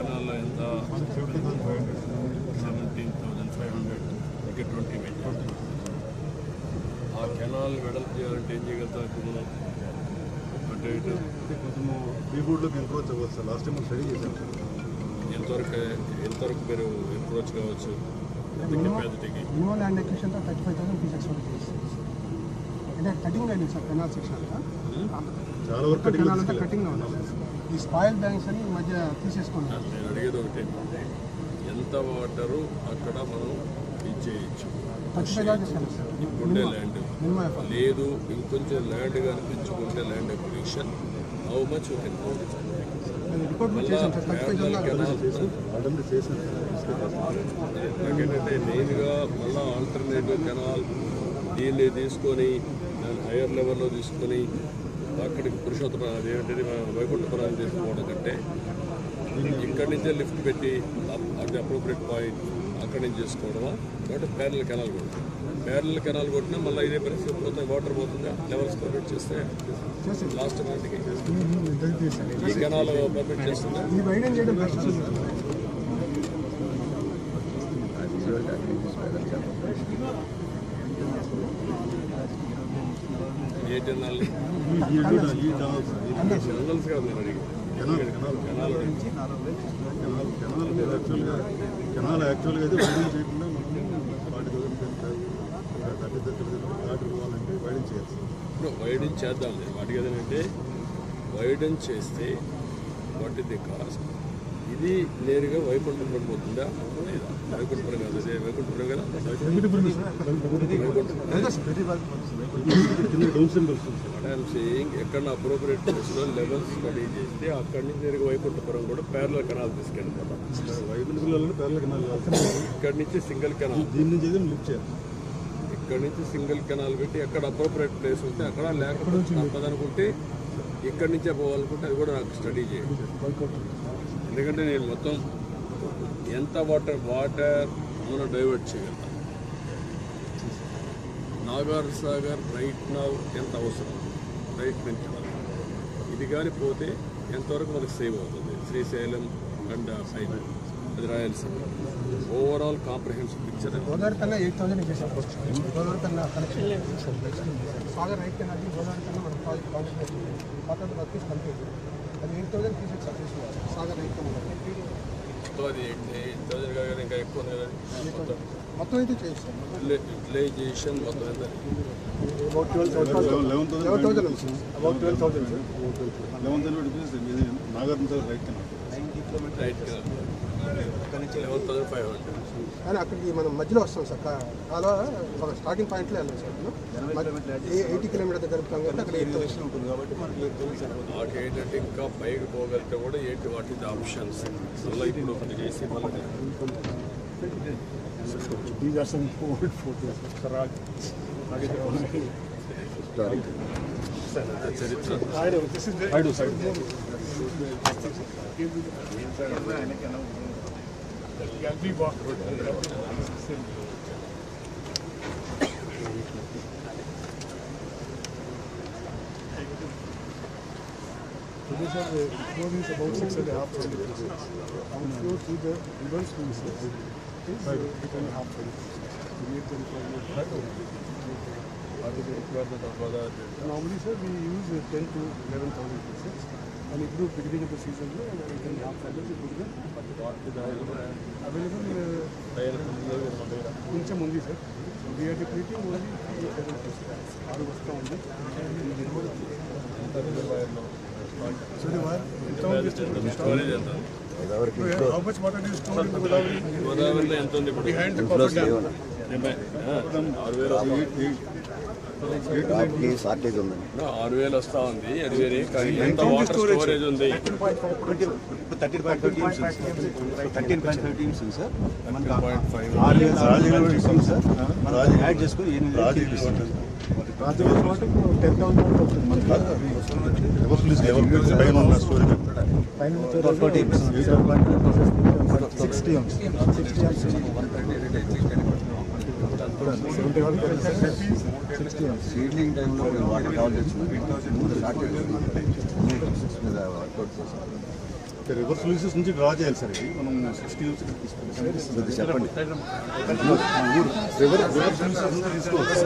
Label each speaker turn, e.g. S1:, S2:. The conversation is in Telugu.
S1: కేరళలో ఎంత? సెవెంటీన్ థౌజండ్ ఫైవ్ హండ్రెడ్ ఇంకా ట్వంటీ మీటర్ ఆ కెనాల్ వెడల్పు చేయాలంటే ఏం చేయగలుగుతారు మనం అంటే ఇటు
S2: కొంచెము ఎంప్రోచ్ అవ్వచ్చు సార్. లాస్ట్ టైం స్టడీ చేశాం
S1: ఎంతవరకు ఎంతవరకు మీరు ఎంప్రోచ్ కావచ్చు?
S3: Minimum land acquisition five thousand fees cutting అయింది సార్. కెనాల్ సెక్షన్ అంతా.
S2: చాలా వరకు కటింగ్
S3: అంతా కటింగ్ ఉన్నాం స్పాయిల్ బ్యాంక్స్ అని ఈ మధ్య తీసేసుకున్నారు.
S1: నేను అడిగేది ఒకటే. ఎంత వాటరు అక్కడ మనం ఇచ్చేయచ్చు? ఉండే ల్యాండ్. లేదు ఇంకొంచెం land కనిపించుకుంటే land acquisition how much you can నాకేంటంటే మెయిన్గా మళ్ళా ఆల్టర్నేటివ్ కెనాల్ దీన్ని తీసుకొని దాన్ని హైయర్ లెవెల్లో తీసుకొని అక్కడికి పురుషోత్తమ అదేంటది మన వైకుంఠపురం తీసుకోవడం కంటే ఇక్కడి నుంచే లిఫ్ట్ పెట్టి అది అప్రోప్రియట్ పాయింట్ అక్కడి నుంచి చేసుకోవడమా? కాబట్టి ప్యారల్ కెనాల్ కొట్టాం ప్యారల్ కెనాల్ కొట్టినా మళ్ళీ ఇదే పరిస్థితి పోతే వాటర్ పోతుందా? లెవెల్స్ పర్మిట్ చేస్తే లాస్ట్ నాటికి ఈ కెనాల్ పర్మిట్ చేస్తుందా? ఏ కెనాల్
S2: ఈ
S1: కాదు నేను
S2: కెనాల్ కెనాల్ కెనాల్ యాక్చువల్గా కెనాల్ యాక్చువల్గా అయితే వైడింగ్ చేయకుండా మనం forty thousand thirty thirty water ఇవ్వాలంటే వైడింగ్ చేయాలి
S1: ఇప్పుడు వైడింగ్ చేద్దాం. నేను వాటికి ఏదంటే వైడింగ్ చేస్తే వాట్ ఇస్ ది కాస్ట్ ఇది నేరుగా వైకుంఠపురం పోతుందా? వైకుంఠపురం కాదు అదే వైకుంఠపురం కదా? ఐఎమ్ సేయింగ్ ఎక్కడ అప్రోప్రియేట్ ప్లేస్లో లెవెల్స్ స్టడీ చేస్తే అక్కడి నుంచి నేరుగా వైకుంఠపురం కూడా ప్యారల కెనాల్ తీసుకెళ్ళిపోతాం.
S2: వైకుంఠ పిల్లలను పేర్ల కెనాల్
S1: ఇక్కడి నుంచి సింగిల్ కెనాల్
S2: దీని నుంచి లిఫ్ట్ చేయాలి.
S1: ఇక్కడి నుంచి సింగిల్ కెనాల్ పెట్టి ఎక్కడ అప్రోప్రియేట్ ప్లేస్ ఉంటే అక్కడ లేకపోతే తప్పదనుకుంటే ఇక్కడి నుంచే పోవాలనుకుంటే అది కూడా నాకు స్టడీ చేయండి. ఎందుకంటే నేను మొత్తం ఎంత వాటర్ వాటర్ మనం డైవర్ట్ చేయగలం నాగార్ సాగర్ రైట్ నౌ ఎంత అవసరం? రైట్ నుంచి ఇది కానీ పోతే ఎంతవరకు మనకు సేవ్ అవుతుంది? శ్రీశైలం అండ్ సైన్ అది Rayalaseema overall comprehensive picture
S3: Godavari కన్నా ఎయిట్ థౌసండ్ గోదావరి కన్నా కనెక్షన్ సాగర్ రైట్ కన్నా గోదావరి కన్నా మనం ప్రాజెక్ట్ అది ఎయిట్ థౌసండ్ సాగర్
S1: థౌసండ్. ఇంకా ఎక్కువ మొత్తం.
S3: మొత్తం అయితే చేస్తాం
S1: యూటిలైజేషన్ మొత్తం ఎంత?
S3: About twelve thousand about twelve thousand
S2: eleven thousand Nagarjuna sir right canal
S1: right eleven thousand five hundred
S3: కానీ అక్కడికి మనం మధ్యలో వస్తాం సార్ అలా ఒక స్టార్టింగ్ పాయింట్లో వెళ్ళాం సార్ ఎయిటీ కిలోమీటర్ దగ్గర అక్కడ ఎయిట్ ఉంటుంది కాబట్టి మనకి ఎయిట్ థౌసండ్
S1: మాకు ఏంటంటే ఇంకా పైకి పోగలిగితే కూడా ఏంటి వాటి ఆప్షన్స్ మళ్ళీ ఇప్పుడు ఒకటి చేసి మళ్ళీ
S3: These are some old photos. Sarag.
S1: చరిత్ర
S3: I know. This is the. I do. Side. geldiği vakit Provision uh, about six and a half twenty percent. And if you the reverse process, it's uh, the the requirement? Normally, sir, we use ten to eleven thousand pieces. And if you beginning of the season, eight and a half thousand, you the them. Available కొంచెం ఉంది సార్. వీఆర్ డిప్లీటింగ్ ఓన్లీ ఆరు వస్తూ ఉంది. ఉంది
S1: గోదావరిలో ఎంత ఆరు వేలు వస్తా ఉంది. అది వేరే. కానీ ఎంత వాటర్ స్టోరేజ్ ఉంది?
S4: Thirteen point five teams thirteen point five teams ఉంది సార్ మనకి ఆరు వేల ఇస్తుంది సార్ మనం యాడ్ చేసుకుని ఎనిమిది వేలు
S3: వాటర్
S4: టీమ్స్
S3: సిక్స్టీ
S4: సీడ్లింగ్ టైంలో కావాలి వర్కౌట్
S2: రివర్స్ లూసెస్ నుంచి డ్రా చేయాలి సార్ ఇది. మనం సిక్స్టీ తీసుకుంటాం
S4: చెప్పండి.
S2: రివర్స్ రివర్స్ లూసెస్ నుంచి తీసుకోవచ్చు